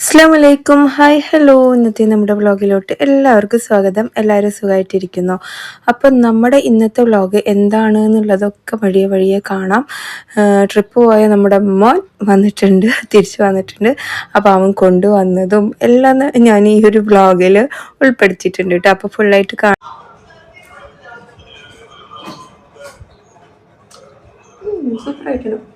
അസ്സാം വലൈക്കും hi hello ഇന്നത്തെ നമ്മുടെ വ്ളോഗിലോട്ട് എല്ലാവർക്കും സ്വാഗതം. എല്ലാവരും സുഖമായിട്ടിരിക്കുന്നു അപ്പം നമ്മുടെ ഇന്നത്തെ വ്ളോഗ് എന്താണ് എന്നുള്ളതൊക്കെ വഴിയെ വഴിയെ കാണാം. ട്രിപ്പ് പോയ നമ്മുടെ മോൻ വന്നിട്ടുണ്ട് തിരിച്ചു വന്നിട്ടുണ്ട്. അപ്പോൾ അവൻ കൊണ്ടുവന്നതും എല്ലാം ഞാൻ ഈ ഒരു വ്ളോഗിൽ ഉൾപ്പെടുത്തിയിട്ടുണ്ട് കേട്ടോ. അപ്പോൾ ഫുള്ളായിട്ട് കാണാം. സൂപ്പറായിട്ടുണ്ട്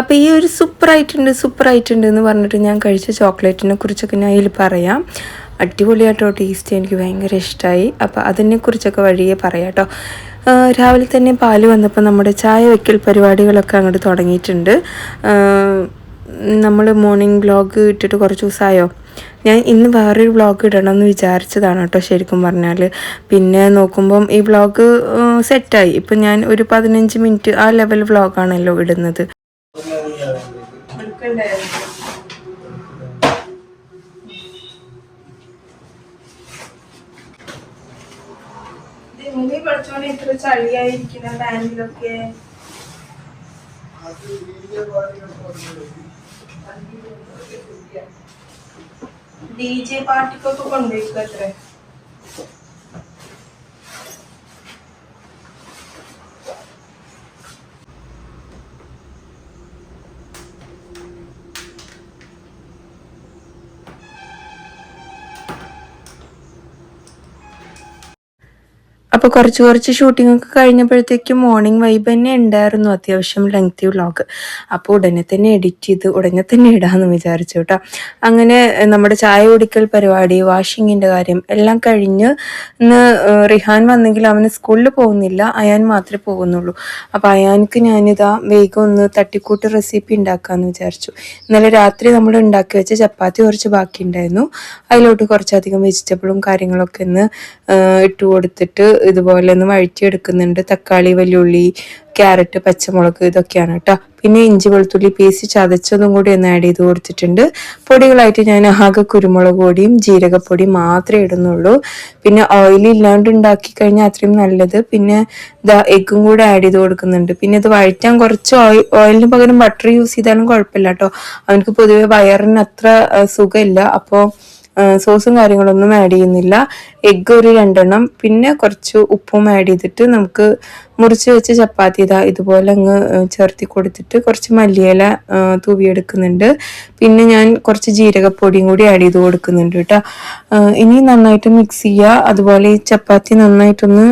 അപ്പോൾ ഈ ഒരു സൂപ്പർ ആയിട്ടുണ്ട് എന്ന് പറഞ്ഞിട്ട് ഞാൻ കഴിച്ച ചോക്ലേറ്റിനെ കുറിച്ചൊക്കെ ഞാൻ ഇതിൽ പറയാം. അടിപൊളിയായിട്ടോ ടേസ്റ്റ് എനിക്ക് ഭയങ്കര ഇഷ്ടമായി അപ്പോൾ അതിനെക്കുറിച്ചൊക്കെ വഴിയേ പറയാം കേട്ടോ രാവിലെ തന്നെ പാൽ വന്നപ്പോൾ നമ്മുടെ ചായ വയ്ക്കൽ പരിപാടികളൊക്കെ അങ്ങോട്ട് തുടങ്ങിയിട്ടുണ്ട്. നമ്മൾ മോർണിംഗ് വ്ലോഗ് ഇട്ടിട്ട് കുറച്ച് ദിവസമായോ ഞാൻ ഇന്ന് വേറൊരു വ്ളോഗ് ഇടണമെന്ന് വിചാരിച്ചതാണ് കേട്ടോ ശരിക്കും പറഞ്ഞാൽ പിന്നെ നോക്കുമ്പം ഈ വ്ളോഗ് സെറ്റായി ഇപ്പം ഞാൻ ഒരു പതിനഞ്ച് മിനിറ്റ് ആ ലെവൽ വ്ളോഗാണല്ലോ ഇടുന്നത്. പഠിച്ചോനെ ഇത്ര ചളിയായിരിക്കുന്ന ബാൻഡിലൊക്കെ ഡി ജെ പാർട്ടിക്കൊക്കെ കൊണ്ടുപോയിക്കത്രേ അപ്പോൾ കുറച്ച് കുറച്ച് ഷൂട്ടിംഗ് ഒക്കെ കഴിഞ്ഞപ്പോഴത്തേക്കും മോർണിംഗ് വൈബ് തന്നെ ഉണ്ടായിരുന്നു അത്യാവശ്യം ലെങ്തി വ്ളോഗ് അപ്പോൾ ഉടനെ തന്നെ എഡിറ്റ് ചെയ്ത് ഉടനെ തന്നെ ഇടാന്ന് വിചാരിച്ചു കേട്ടോ. അങ്ങനെ നമ്മുടെ ചായ കുടിക്കൽ പരിപാടി വാഷിങ്ങിന്റെ കാര്യം എല്ലാം കഴിഞ്ഞ് ഇന്ന് റിഹാൻ വന്നെങ്കിൽ അവന് സ്കൂളിൽ പോകുന്നില്ല. അയാൻ മാത്രമേ പോകുന്നുള്ളൂ. അപ്പോൾ അയാൻക്ക് ഞാനിതാ വേഗം ഒന്ന് തട്ടിക്കൂട്ട് റെസിപ്പി ഉണ്ടാക്കാമെന്ന് വിചാരിച്ചു. ഇന്നലെ രാത്രി നമ്മൾ ഉണ്ടാക്കി വെച്ച ചപ്പാത്തി കുറച്ച് ബാക്കി ഉണ്ടായിരുന്നു. അതിലോട്ട് കുറച്ചധികം വെജിറ്റബിളും കാര്യങ്ങളൊക്കെ ഒന്ന് ഇട്ട് കൊടുത്തിട്ട് ഇതുപോലെ ഒന്ന് വഴറ്റിയെടുക്കുന്നുണ്ട്. തക്കാളി വലിയുള്ളി ക്യാരറ്റ് പച്ചമുളക് ഇതൊക്കെയാണ് കേട്ടോ. പിന്നെ ഇഞ്ചി വെളുത്തുള്ളി പേസ്റ്റ് ചതച്ചതും കൂടി ഒന്ന് ആഡ് ചെയ്ത് കൊടുത്തിട്ടുണ്ട്. പൊടികളായിട്ട് ഞാൻ ആകെ കുരുമുളക് പൊടിയും ജീരകപ്പൊടിയും മാത്രമേ ഇടുന്നുള്ളൂ. പിന്നെ ഓയിൽ ഇല്ലാണ്ട് ഉണ്ടാക്കി കഴിഞ്ഞാൽ അത്രയും നല്ലത്. പിന്നെ ഇതാ എഗ്ഗും കൂടെ ആഡ് ചെയ്ത് കൊടുക്കുന്നുണ്ട്. പിന്നെ ഇത് വഴറ്റാൻ കുറച്ച് ഓയിൽ ഓയിലിന് പകരം ബട്ടർ യൂസ് ചെയ്താലും കുഴപ്പമില്ല കേട്ടോ. അവനക്ക് പൊതുവെ വയറിന് അത്ര സുഖമില്ല. അപ്പോൾ സോസും കാര്യങ്ങളൊന്നും ആഡ് ചെയ്യുന്നില്ല. എഗ്ഗ് ഒരു രണ്ടെണ്ണം പിന്നെ കുറച്ച് ഉപ്പും ആഡ് ചെയ്തിട്ട് നമുക്ക് മുറിച്ച് വെച്ച ചപ്പാത്തി ഇതാ ഇതുപോലെ അങ്ങ് ചേർത്തി കൊടുത്തിട്ട് കുറച്ച് മല്ലിയില തൂവിയെടുക്കുന്നുണ്ട് പിന്നെ ഞാൻ കുറച്ച് ജീരകപ്പൊടിയും കൂടി ആഡ് ചെയ്ത് കൊടുക്കുന്നുണ്ട് കേട്ടോ. ഇനി നന്നായിട്ട് മിക്സ് ചെയ്യുക. അതുപോലെ ഈ ചപ്പാത്തി നന്നായിട്ടൊന്ന്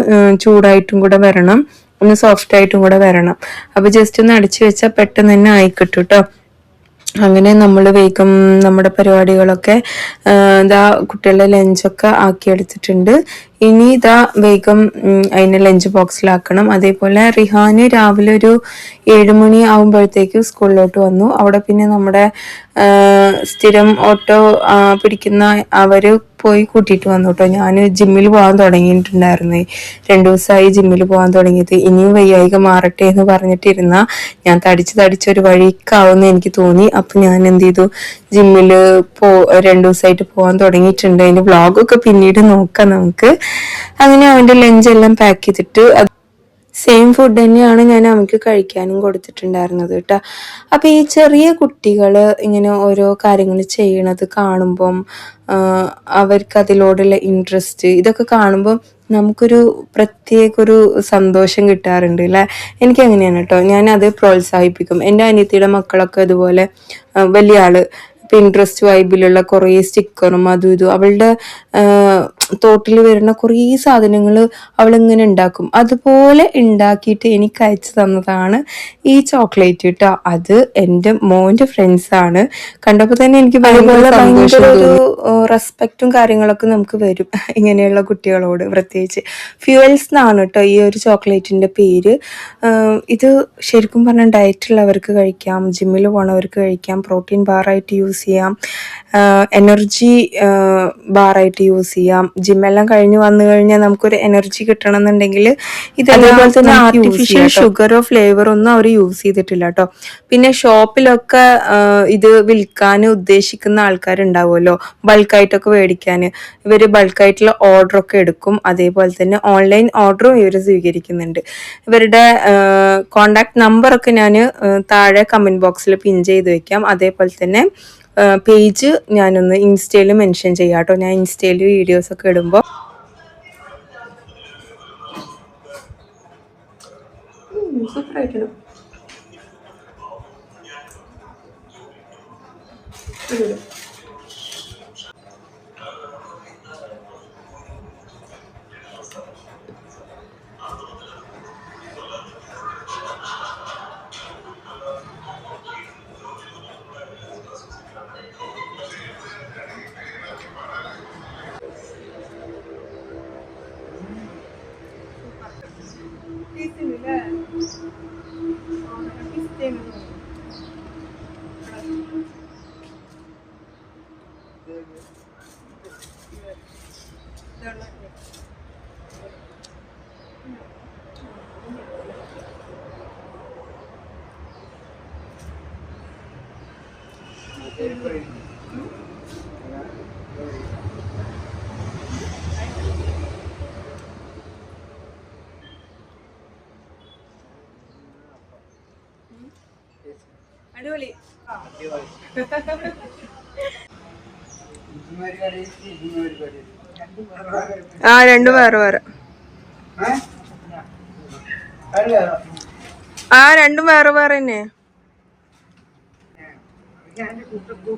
ചൂടായിട്ടും കൂടെ വരണം. ഒന്ന് സോഫ്റ്റ് ആയിട്ടും കൂടെ വരണം. അപ്പോൾ ജസ്റ്റ് ഒന്ന് അടിച്ചു വെച്ചാൽ പെട്ടെന്ന് തന്നെ ആയിക്കിട്ടും കേട്ടോ. അങ്ങനെ നമ്മൾ വേഗം നമ്മുടെ പരിപാടികളൊക്കെ എന്താ കുട്ടികളുടെ ലഞ്ചൊക്കെ ആക്കിയെടുത്തിട്ടുണ്ട്. ഇനി ഇതാ വേഗം അതിനെ ലഞ്ച് ബോക്സിലാക്കണം അതേപോലെ റിഹാന് രാവിലെ ഒരു ഏഴുമണി ആകുമ്പോഴത്തേക്കും സ്കൂളിലോട്ട് വന്നു. അവിടെ പിന്നെ നമ്മുടെ സ്ഥിരം ഓട്ടോ പിടിക്കുന്ന അവർ പോയി കൂട്ടിയിട്ട് വന്നു കേട്ടോ. ഞാൻ ജിമ്മിൽ പോകാൻ തുടങ്ങിയിട്ടുണ്ടായിരുന്നു. രണ്ടു ദിവസമായി ജിമ്മിൽ പോകാൻ തുടങ്ങിയത് ഇനിയും വയ്യായിക മാറട്ടെ എന്ന് പറഞ്ഞിട്ടിരുന്ന ഞാൻ തടിച്ച് തടിച്ചൊരു വഴിക്കാവുമെന്ന് എനിക്ക് തോന്നി. അപ്പം ഞാൻ എന്ത് ചെയ്തു? ജിമ്മിൽ പോ രണ്ടു ദിവസമായിട്ട് പോകാൻ തുടങ്ങിയിട്ടുണ്ട്. അതിന്റെ വ്ളോഗൊക്കെ പിന്നീട് നോക്കാം നമുക്ക്. അങ്ങനെ അവന്റെ ലഞ്ച് എല്ലാം പാക്ക് ചെയ്തിട്ട് സെയിം ഫുഡ് തന്നെയാണ് ഞാൻ അവൾക്ക് കഴിക്കാനും കൊടുത്തിട്ടുണ്ടായിരുന്നത് കേട്ടോ. അപ്പം ഈ ചെറിയ കുട്ടികൾ ഇങ്ങനെ ഓരോ കാര്യങ്ങൾ ചെയ്യണത് കാണുമ്പം അവർക്ക് അതിലോടുള്ള ഇൻട്രസ്റ്റ് ഇതൊക്കെ കാണുമ്പം നമുക്കൊരു പ്രത്യേക ഒരു സന്തോഷം കിട്ടാറുണ്ട് അല്ലേ എനിക്ക് അങ്ങനെയാണ് കേട്ടോ ഞാൻ അത് പ്രോത്സാഹിപ്പിക്കും. എന്റെ അനിയത്തിയുടെ മക്കളൊക്കെ അതുപോലെ വലിയ ആൾ. ഇൻട്രസ്റ്റ് വൈബിലുള്ള കുറേ സ്റ്റിക്കറും അതും ഇതും. അവളുടെ തോട്ടിൽ വരുന്ന കുറേ സാധനങ്ങൾ അവളിങ്ങനെ ഉണ്ടാക്കും. അതുപോലെ ഉണ്ടാക്കിയിട്ട് എനിക്ക് അയച്ചു തന്നതാണ് ഈ ചോക്ലേറ്റ് കേട്ടോ അത് എന്റെ മോന്റെ ഫ്രണ്ട്സാണ് കണ്ടപ്പോൾ തന്നെ എനിക്ക് ഭയങ്കര റെസ്പെക്റ്റും കാര്യങ്ങളൊക്കെ നമുക്ക് വരും. ഇങ്ങനെയുള്ള കുട്ടികളോട് പ്രത്യേകിച്ച്. ഫ്യൂവൽസ് എന്നാണ് കേട്ടോ ഈ ഒരു ചോക്ലേറ്റിന്റെ പേര്. ഇത് ശരിക്കും പറഞ്ഞാൽ ഡയറ്റുള്ളവർക്ക് കഴിക്കാം ജിമ്മിൽ പോണവർക്ക് കഴിക്കാം പ്രോട്ടീൻ ബാറായിട്ട് യൂസ് ചെയ്യാം. എനർജി ബാറായിട്ട് യൂസ് ചെയ്യാം. ജിമ്മെല്ലാം കഴിഞ്ഞ് വന്നു കഴിഞ്ഞാൽ നമുക്കൊരു എനർജി കിട്ടണം എന്നുണ്ടെങ്കിൽ ഇത് അതേപോലെ തന്നെ ആർട്ടിഫിഷ്യൽ ഷുഗറോ ഫ്ലേവറോ ഒന്നും അവർ യൂസ് ചെയ്തിട്ടില്ല കേട്ടോ പിന്നെ ഷോപ്പിലൊക്കെ ഇത് വിൽക്കാൻ ഉദ്ദേശിക്കുന്ന ആൾക്കാരുണ്ടാവുമല്ലോ. ബൾക്കായിട്ടൊക്കെ മേടിക്കാൻ ഇവർ ബൾക്കായിട്ടുള്ള ഓർഡറൊക്കെ എടുക്കും. അതേപോലെ തന്നെ ഓൺലൈൻ ഓർഡറും ഇവർ സ്വീകരിക്കുന്നുണ്ട്. ഇവരുടെ കോണ്ടാക്ട് നമ്പറൊക്കെ ഞാൻ താഴെ കമന്റ് ബോക്സിൽ പിൻ ചെയ്ത് വെക്കാം. അതേപോലെ തന്നെ പേജ് ഞാനൊന്ന് ഇൻസ്റ്റയിൽ മെൻഷൻ ചെയ്യാം കേട്ടോ ഞാൻ ഇൻസ്റ്റയിൽ വീഡിയോസ് ഒക്കെ ഇടുമ്പോൾ സൂപ്പറായിട്ടുണ്ട്. അടിപൊളി. ആ. രണ്ടും വേറെ വേറെ. ആ രണ്ടും വേറെ വേറെ തന്നെ.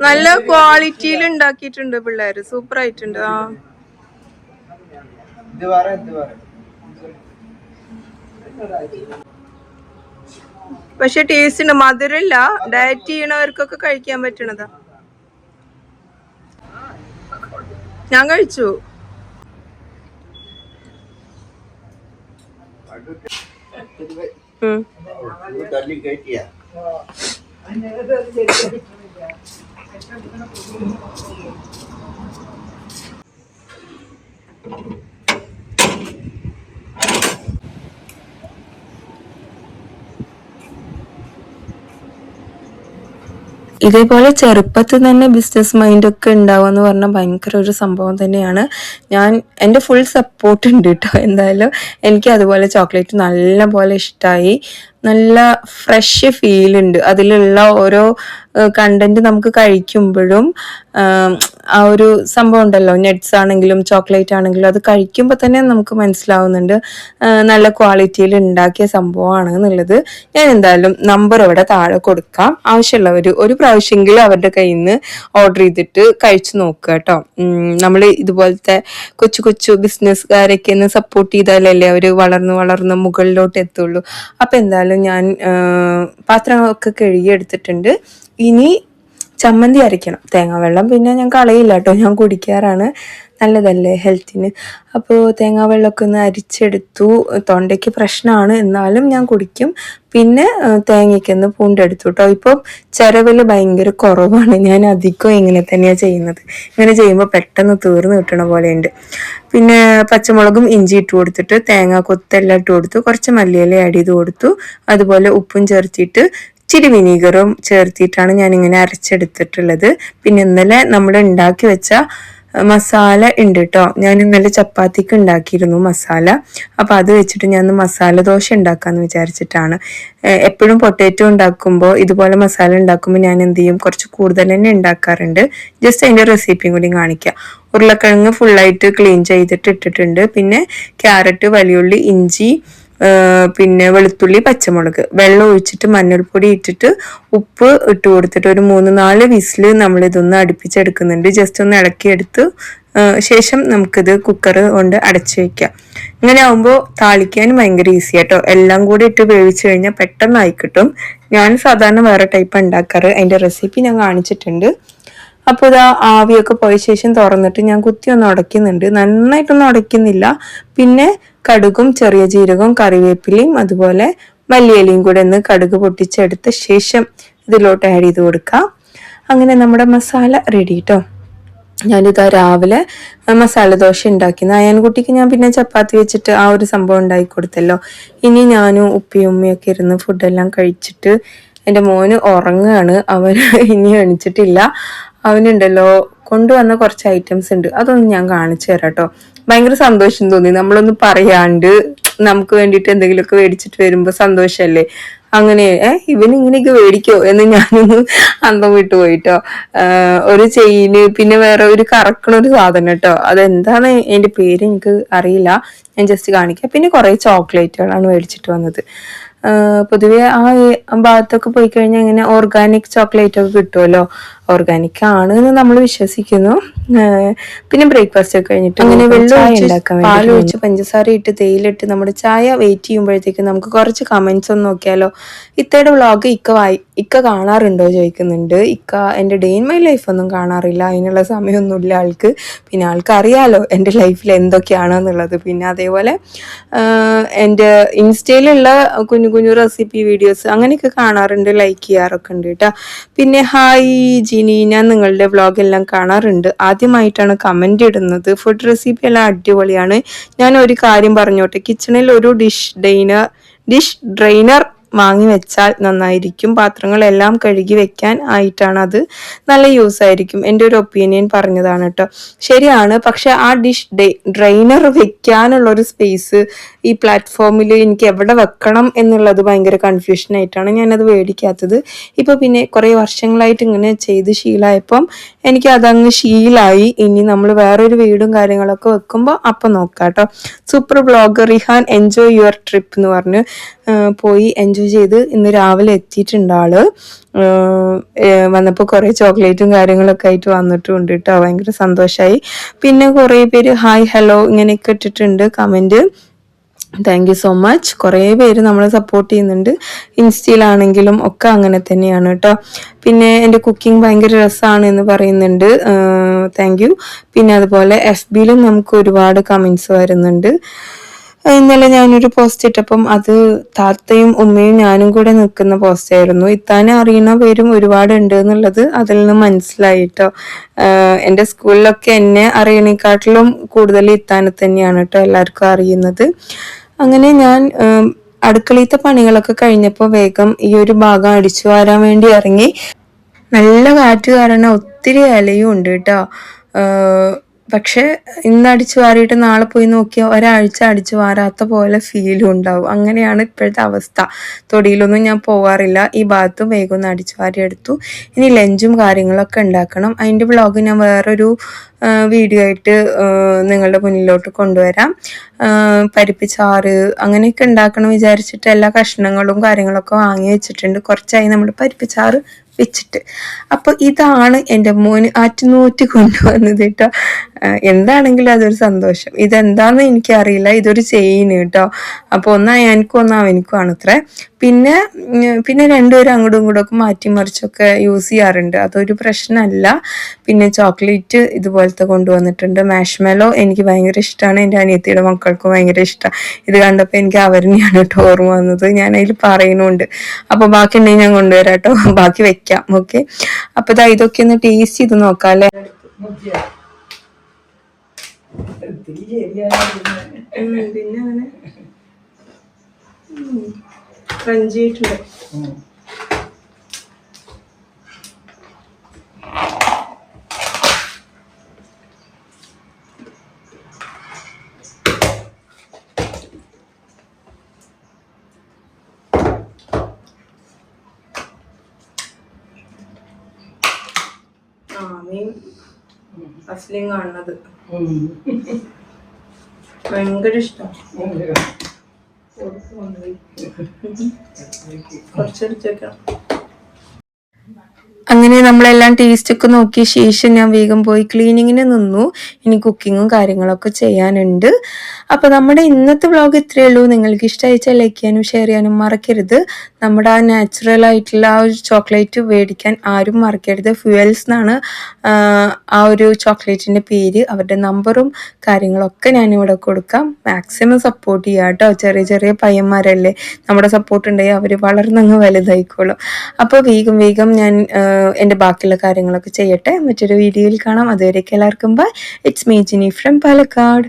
നല്ല ക്വാളിറ്റിയിൽ ഉണ്ടാക്കിയിട്ടുണ്ട് പിള്ളേര്. സൂപ്പർ ആയിട്ടുണ്ട്. ആ. ഇത് വേറെ ഇത് വേറെ. പക്ഷെ ടേസ്റ്റ് ഉണ്ട് മധുരമില്ല. ഡയറ്റ് ചെയ്യണവർക്കൊക്കെ കഴിക്കാൻ പറ്റണതാ. ഞാൻ കഴിച്ചു. Thank തല്ലി ഇതേപോലെ ചെറുപ്പത്തിൽ തന്നെ ബിസിനസ് മൈൻഡ് ഒക്കെ ഉണ്ടാവുക എന്ന് പറഞ്ഞാൽ ഭയങ്കര ഒരു സംഭവം തന്നെയാണ്. ഞാൻ എന്റെ ഫുൾ സപ്പോർട്ട് ഉണ്ട് കേട്ടോ എന്തായാലും എനിക്ക് അതുപോലെ ചോക്ലേറ്റ് നല്ല പോലെ ഇഷ്ടമായി നല്ല ഫ്രഷ് ഫീൽ ഉണ്ട്. അതിലുള്ള ഓരോ കണ്ടന്റ് നമുക്ക് കഴിക്കുമ്പോഴും ആ ഒരു സംഭവം ഉണ്ടല്ലോ. നെറ്റ്സ് ആണെങ്കിലും ചോക്ലേറ്റ് ആണെങ്കിലും അത് കഴിക്കുമ്പോൾ തന്നെ നമുക്ക് മനസ്സിലാവുന്നുണ്ട് നല്ല ക്വാളിറ്റിയിൽ ഉണ്ടാക്കിയ സംഭവമാണ് എന്നുള്ളത് ഞാൻ എന്തായാലും നമ്പർ ഇവിടെ താഴെ കൊടുക്കാം. ആവശ്യമുള്ളവർ ഒരു പ്രാവശ്യമെങ്കിലും അവരുടെ കയ്യിൽ നിന്ന് ഓർഡർ ചെയ്തിട്ട് കഴിച്ചു നോക്കുക കേട്ടോ. നമ്മൾ ഇതുപോലത്തെ കൊച്ചു കൊച്ചു ബിസിനസ്സുകാരൊക്കെ ഒന്ന് സപ്പോർട്ട് ചെയ്താലല്ലേ അവർ വളർന്ന് വളർന്ന് മുകളിലോട്ട് എത്തുള്ളൂ. അപ്പം എന്തായാലും ഞാൻ ആ, പാത്രങ്ങളൊക്കെ കഴുകിയെടുത്തിട്ടുണ്ട്. ഇനി ചമ്മന്തി അരയ്ക്കണം. തേങ്ങാവെള്ളം പിന്നെ ഞാൻ കളയില്ല കേട്ടോ. ഞാൻ കുടിക്കാറാണ്. നല്ലതല്ലേ ഹെൽത്തിന് അപ്പോൾ തേങ്ങാവെള്ളമൊക്കെ ഒന്ന് അരിച്ചെടുത്തു. തൊണ്ടയ്ക്ക് പ്രശ്നമാണ്. എന്നാലും ഞാൻ കുടിക്കും. പിന്നെ തേങ്ങയ്ക്കൊന്ന് പൂണ്ടെടുത്തു കേട്ടോ ഇപ്പം ചിരവിൽ ഭയങ്കര കുറവാണ്. ഞാൻ അധികം ഇങ്ങനെ തന്നെയാണ് ചെയ്യുന്നത്. ഇങ്ങനെ ചെയ്യുമ്പോൾ പെട്ടെന്ന് തീർന്നു കിട്ടണ പോലെയുണ്ട്. പിന്നെ പച്ചമുളകും ഇഞ്ചി ഇട്ട് കൊടുത്തിട്ട് തേങ്ങ കൊത്തെല്ലാം ഇട്ട് കൊടുത്തു. കുറച്ച് മല്ലിയില ആഡ് ചെയ്ത് കൊടുത്തു. അതുപോലെ ഉപ്പും ചേർത്തിട്ട് ഇച്ചിരി വിനീഗറും ചേർത്തിട്ടാണ് ഞാനിങ്ങനെ അരച്ചെടുത്തിട്ടുള്ളത്. പിന്നെ ഇന്നലെ നമ്മൾ ഉണ്ടാക്കി വെച്ച മസാല ഉണ്ട് കേട്ടോ ഞാൻ ഇന്നലെ ചപ്പാത്തിക്ക് ഉണ്ടാക്കിയിരുന്നു മസാല. അപ്പോൾ അത് വെച്ചിട്ട് ഞാൻ മസാല ദോശ ഉണ്ടാക്കാന്ന് വിചാരിച്ചിട്ടാണ്. എപ്പോഴും പൊട്ടേറ്റോ ഉണ്ടാക്കുമ്പോൾ ഇതുപോലെ മസാല ഉണ്ടാക്കുമ്പോൾ ഞാൻ എന്ത് ചെയ്യും കുറച്ച് കൂടുതൽ തന്നെ ഉണ്ടാക്കാറുണ്ട്. ജസ്റ്റ് അതിന്റെ റെസിപ്പിയും കൂടി കാണിക്കാം. ഉരുളക്കിഴങ്ങ് ഫുള്ളായിട്ട് ക്ലീൻ ചെയ്തിട്ട് ഇട്ടിട്ടുണ്ട്. പിന്നെ ക്യാരറ്റ് വലിയുള്ളി ഇഞ്ചി പിന്നെ വെളുത്തുള്ളി പച്ചമുളക്. വെള്ളം ഒഴിച്ചിട്ട് മഞ്ഞൾപ്പൊടി ഇട്ടിട്ട് ഉപ്പ് ഇട്ട് കൊടുത്തിട്ട് ഒരു മൂന്ന് നാല് വിസിൽ നമ്മൾ ഇതൊന്ന് അടുപ്പിച്ചെടുക്കുന്നുണ്ട്. ജസ്റ്റ് ഒന്ന് ഇളക്കിയെടുത്ത് ശേഷം നമുക്കിത് കുക്കർ കൊണ്ട് അടച്ചു വയ്ക്കാം ഇങ്ങനെ ആവുമ്പോൾ താളിക്കാൻ ഭയങ്കര ഈസി ആട്ടോ. എല്ലാം കൂടി ഇട്ട് വേവിച്ച് കഴിഞ്ഞാൽ പെട്ടെന്ന് ആയി കിട്ടും. ഞാൻ സാധാരണ വേറെ ടൈപ്പ് ഉണ്ടാക്കാറ്. അതിന്റെ റെസിപ്പി ഞാൻ കാണിച്ചിട്ടുണ്ട്. അപ്പോൾ ഇത് ആവിയൊക്കെ പോയ ശേഷം തുറന്നിട്ട് ഞാൻ കുത്തി ഒന്ന് ഉടയ്ക്കുന്നുണ്ട്. നന്നായിട്ടൊന്നും ഉടയ്ക്കുന്നില്ല. പിന്നെ കടുകും ചെറിയ ജീരകവും കറിവേപ്പിലയും അതുപോലെ മല്ലിയലിയും കൂടെ ഒന്ന് കടുക് പൊട്ടിച്ചെടുത്ത ശേഷം ഇതിലോട്ട് ആഡ് ചെയ്ത് കൊടുക്കാം. അങ്ങനെ നമ്മുടെ മസാല റെഡി കേട്ടോ ഞാനിതാ രാവിലെ മസാല ദോശ ഉണ്ടാക്കി നായൻകുട്ടിക്ക് ഞാൻ പിന്നെ ചപ്പാത്തി വെച്ചിട്ട് ആ ഒരു സംഭവം ഉണ്ടാക്കി കൊടുത്തല്ലോ. ഇനി ഞാനും ഉപ്പിയും ഉമ്മയൊക്കെ ഇരുന്ന് ഫുഡെല്ലാം കഴിച്ചിട്ട് എന്റെ മോന് ഉറങ്ങുകയാണ് അവൻ ഇനി എണിച്ചിട്ടില്ല. അവനുണ്ടല്ലോ കൊണ്ടുവന്ന കുറച്ച് ഐറ്റംസ് ഉണ്ട്. അതൊന്നും ഞാൻ കാണിച്ചു തരാം കേട്ടോ ഭയങ്കര സന്തോഷം തോന്നി. നമ്മളൊന്ന് പറയാണ്ട് നമുക്ക് വേണ്ടിയിട്ട് എന്തെങ്കിലുമൊക്കെ മേടിച്ചിട്ട് വരുമ്പോൾ സന്തോഷമല്ലേ അങ്ങനെ ഏ ഇവൻ ഇങ്ങനെയൊക്കെ മേടിക്കോ? എന്ന് ഞാനൊന്ന് അന്തം വിട്ടു പോയിട്ടോ. ഒരു ചെയിന് പിന്നെ വേറെ ഒരു കറക്കണ ഒരു സാധനം കേട്ടോ. അതെന്താണ് എന്റെ പേര് എനിക്ക് അറിയില്ല. ഞാൻ ജസ്റ്റ് കാണിക്കാം. പിന്നെ കുറേ ചോക്ലേറ്റുകളാണ് മേടിച്ചിട്ട് വന്നത്. പൊതുവെ ആ ഭാഗത്തൊക്കെ പോയി കഴിഞ്ഞാൽ ഇങ്ങനെ ഓർഗാനിക് ചോക്ലേറ്റ് ഒക്കെ കിട്ടുമല്ലോ. ഓർഗാനിക് ആണ് എന്ന് നമ്മൾ വിശ്വസിക്കുന്നു പിന്നെ ബ്രേക്ക്ഫാസ്റ്റ് ഒക്കെ കഴിഞ്ഞിട്ട് അങ്ങനെ വെള്ളം പാൽ ഒഴിച്ച് പഞ്ചസാര ഇട്ട് തേയിലിട്ട് നമ്മുടെ ചായ വെയിറ്റ് ചെയ്യുമ്പോഴത്തേക്ക് നമുക്ക് കുറച്ച് കമന്റ്സ് ഒന്ന് നോക്കിയാലോ? ഇത്തയുടെ വ്ളോഗ് ഇക്ക വായി ഇക്ക കാണാറുണ്ടോ ചോദിക്കുന്നുണ്ട്. ഇക്ക എന്റെ ഡേ ഇൻ മൈ ലൈഫ് ഒന്നും കാണാറില്ല. അതിനുള്ള സമയമൊന്നുമില്ല ആൾക്ക്. പിന്നെ ആൾക്ക് അറിയാലോ എന്റെ ലൈഫിൽ എന്തൊക്കെയാണെന്നുള്ളത്. പിന്നെ അതേപോലെ എന്റെ ഇൻസ്റ്റയിലുള്ള കുഞ്ഞു കുഞ്ഞു റെസിപ്പി വീഡിയോസ് അങ്ങനെയൊക്കെ കാണാറുണ്ട്. ലൈക്ക് ചെയ്യാറൊക്കെ ഉണ്ട് കേട്ടോ. പിന്നെ ഹായ് ജിനി ഞാൻ നിങ്ങളുടെ വ്ളോഗെല്ലാം കാണാറുണ്ട്. ആദ്യമായിട്ടാണ് കമന്റ് ഇടുന്നത്. ഫുഡ് റെസിപ്പി എല്ലാം അടിപൊളിയാണ്. ഞാൻ ഒരു കാര്യം പറഞ്ഞോട്ടെ. കിച്ചണിൽ ഒരു ഡിഷ് ഡൈനർ ഡിഷ് ഡ്രെയിനർ വാങ്ങി വെച്ചാൽ നന്നായിരിക്കും. പാത്രങ്ങളെല്ലാം കഴുകി വെക്കാൻ ആയിട്ടാണ് അത് നല്ല യൂസ് ആയിരിക്കും. എന്റെ ഒരു ഒപ്പീനിയൻ പറഞ്ഞതാണ് കേട്ടോ ശരിയാണ്. പക്ഷെ ആ ഡിഷ് ഡ്രെയിനർ വെക്കാനുള്ള ഒരു സ്പേസ് ഈ പ്ലാറ്റ്ഫോമിൽ എനിക്ക് എവിടെ വെക്കണം എന്നുള്ളത് ഭയങ്കര കൺഫ്യൂഷൻ ആയിട്ടാണ് ഞാനത് മേടിക്കാത്തത്. ഇപ്പൊ പിന്നെ കുറേ വർഷങ്ങളായിട്ട് ഇങ്ങനെ ചെയ്ത് ശീലമായപ്പം എനിക്ക് അതങ്ങ് ശീലായി. ഇനി നമ്മൾ വേറൊരു വീടും കാര്യങ്ങളൊക്കെ വെക്കുമ്പോൾ അപ്പം നോക്കാം കേട്ടോ super blogger Rihan enjoy your trip എന്ന് പറഞ്ഞ്. പോയി എൻജോയ് ചെയ്ത് ഇന്ന് രാവിലെ എത്തിയിട്ടുണ്ട് ആൾ. വന്നപ്പോൾ കുറേ ചോക്ലേറ്റും കാര്യങ്ങളൊക്കെ ആയിട്ട് വന്നിട്ടുണ്ട് കേട്ടോ ഭയങ്കര സന്തോഷമായി പിന്നെ കുറേ പേര് ഹായ് ഹലോ ഇങ്ങനെയൊക്കെ ഇട്ടിട്ടുണ്ട് കമന്റ്. താങ്ക് യു സോ മച്ച് കുറേ പേര് നമ്മളെ സപ്പോർട്ട് ചെയ്യുന്നുണ്ട്. ഇൻസ്റ്റയിലാണെങ്കിലും ഒക്കെ അങ്ങനെ തന്നെയാണ് കേട്ടോ. പിന്നെ എന്റെ കുക്കിംഗ് ഭയങ്കര രസമാണ് എന്ന് പറയുന്നുണ്ട്. താങ്ക് യു പിന്നെ അതുപോലെ എഫ് ബിയിലും നമുക്ക് ഒരുപാട് കമൻസ് വരുന്നുണ്ട്. ഇന്നലെ ഞാനൊരു പോസ്റ്റ് ഇട്ടപ്പം അത് താത്തയും ഉമ്മയും ഞാനും കൂടെ നിൽക്കുന്ന പോസ്റ്റ് ആയിരുന്നു. ഇത്താനെ അറിയുന്ന പേരും ഒരുപാട് ഉണ്ട് എന്നുള്ളത് അതിൽ നിന്ന് മനസ്സിലായി കേട്ടോ. എന്റെ സ്കൂളിലൊക്കെ എന്നെ അറിയണേക്കാട്ടിലും കൂടുതൽ ഇത്താനെ തന്നെയാണ് കേട്ടോ എല്ലാവർക്കും അറിയുന്നത്. അങ്ങനെ ഞാൻ അടുക്കളയിലത്തെ പണികളൊക്കെ കഴിഞ്ഞപ്പോൾ വേഗം ഈ ഒരു ഭാഗം അടിച്ചു വാരാൻ വേണ്ടി ഇറങ്ങി. നല്ല കാറ്റ് കാരണം ഒത്തിരി ഇലയും ഉണ്ട് കേട്ടോ. പക്ഷെ ഇന്ന് അടിച്ചു വാരിയിട്ട് നാളെ പോയി നോക്കിയാൽ ഒരാഴ്ച അടിച്ചു വാരാത്ത പോലെ ഫീലും ഉണ്ടാവും. അങ്ങനെയാണ് ഇപ്പോഴത്തെ അവസ്ഥ. തൊടിയിലൊന്നും ഞാൻ പോവാറില്ല. ഈ ഭാഗത്തും വേഗം ഒന്ന് അടിച്ചു വാരി എടുത്തു. ഇനി ലഞ്ചും കാര്യങ്ങളൊക്കെ ഉണ്ടാക്കണം. അതിന്റെ വ്ളോഗ് ഞാൻ വേറൊരു വീഡിയോ ആയിട്ട് നിങ്ങളുടെ മുന്നിലോട്ട് കൊണ്ടുവരാം. പരിപ്പ് ചാറ് അങ്ങനെയൊക്കെ ഉണ്ടാക്കണം വിചാരിച്ചിട്ട് എല്ലാ കഷ്ണങ്ങളും കാര്യങ്ങളൊക്കെ വാങ്ങി വെച്ചിട്ടുണ്ട്. കുറച്ചായി നമ്മൾ പരിപ്പ് ചാറ് വെച്ചിട്ട്. അപ്പൊ ഇതാണ് എന്റെ മോന് ആറ്റുനൂറ്റി കൊണ്ടുവന്നത് കേട്ടോ. എന്താണെങ്കിലും അതൊരു സന്തോഷം. ഇതെന്താന്ന് എനിക്കറിയില്ല. ഇതൊരു ചെയിന് കേട്ടോ. അപ്പൊ ഒന്നാ എനിക്കും ഒന്നാ അവനിക്കും അത്രേ പിന്നെ പിന്നെ രണ്ടുപേരും അങ്ങോട്ടും ഇങ്ങോട്ടും ഒക്കെ മാറ്റി മറിച്ചൊക്കെ യൂസ് ചെയ്യാറുണ്ട്. അതൊരു പ്രശ്നമല്ല. പിന്നെ ചോക്ലേറ്റ് ഇതുപോലത്തെ കൊണ്ടുവന്നിട്ടുണ്ട്. മാഷ്മെലോ എനിക്ക് ഭയങ്കര ഇഷ്ടമാണ് എന്റെ അനിയത്തിയുടെ മക്കൾക്കും ഭയങ്കര ഇഷ്ടമാണ് ഇത് കണ്ടപ്പോൾ എനിക്ക് അവരിനെയാണ് കേട്ടോ ഓർമ്മ വന്നത്. ഞാൻ അതിൽ പറയുന്നുണ്ട്. അപ്പോൾ ബാക്കി ഉണ്ടെങ്കിൽ ഞാൻ കൊണ്ടുവരാം കേട്ടോ ബാക്കി വെക്കാം. ഓക്കെ. അപ്പോൾ ഇതാ ഇതൊക്കെ ഒന്ന് ടേസ്റ്റ് ചെയ്ത് നോക്കാം അല്ലേ? പിന്നെ അങ്ങനെ. ക്രഞ്ചി ആയിട്ടുണ്ട് ആ മീൻ അസ്ലിം കാണുന്നത്. ഭയങ്കര ഇഷ്ടം. കുറച്ചെടുത്തേക്കാം അങ്ങനെ നമ്മളെല്ലാം ടേസ്റ്റ് ഒക്കെ നോക്കിയ ശേഷം ഞാൻ വേഗം പോയി ക്ലീനിങ്ങിന് നിന്നു. ഇനി കുക്കിങ്ങും കാര്യങ്ങളൊക്കെ ചെയ്യാനുണ്ട്. അപ്പോൾ നമ്മുടെ ഇന്നത്തെ വ്ളോഗ് ഇത്രയേ ഉള്ളൂ. നിങ്ങൾക്ക് ഇഷ്ടമായിച്ചാൽ ലൈക്ക് ചെയ്യാനും ഷെയർ ചെയ്യാനും മറക്കരുത്. നമ്മുടെ ആ നാച്ചുറൽ ആയിട്ടുള്ള ആ ഒരു ചോക്ലേറ്റ് മേടിക്കാൻ ആരും മറക്കരുത്. ഫ്യൂവൽസ് എന്നാണ് ആ ഒരു ചോക്ലേറ്റിന്റെ പേര്. അവരുടെ നമ്പറും കാര്യങ്ങളൊക്കെ ഞാനിവിടെ കൊടുക്കാം. മാക്സിമം സപ്പോർട്ട് ചെയ്യാം കേട്ടോ. ചെറിയ ചെറിയ പയ്യന്മാരല്ലേ? നമ്മുടെ സപ്പോർട്ട് ഉണ്ടെങ്കിൽ അവർ വളർന്നങ്ങ് വലുതായിക്കോളും. അപ്പോൾ വേഗം വേഗം ഞാൻ എന്റെ ബാക്കിയുള്ള കാര്യങ്ങളൊക്കെ ചെയ്യട്ടെ. മറ്റൊരു വീഡിയോയിൽ കാണാം. അതുവരേക്കും എല്ലാവർക്കും bye it's me Jini from Palakkad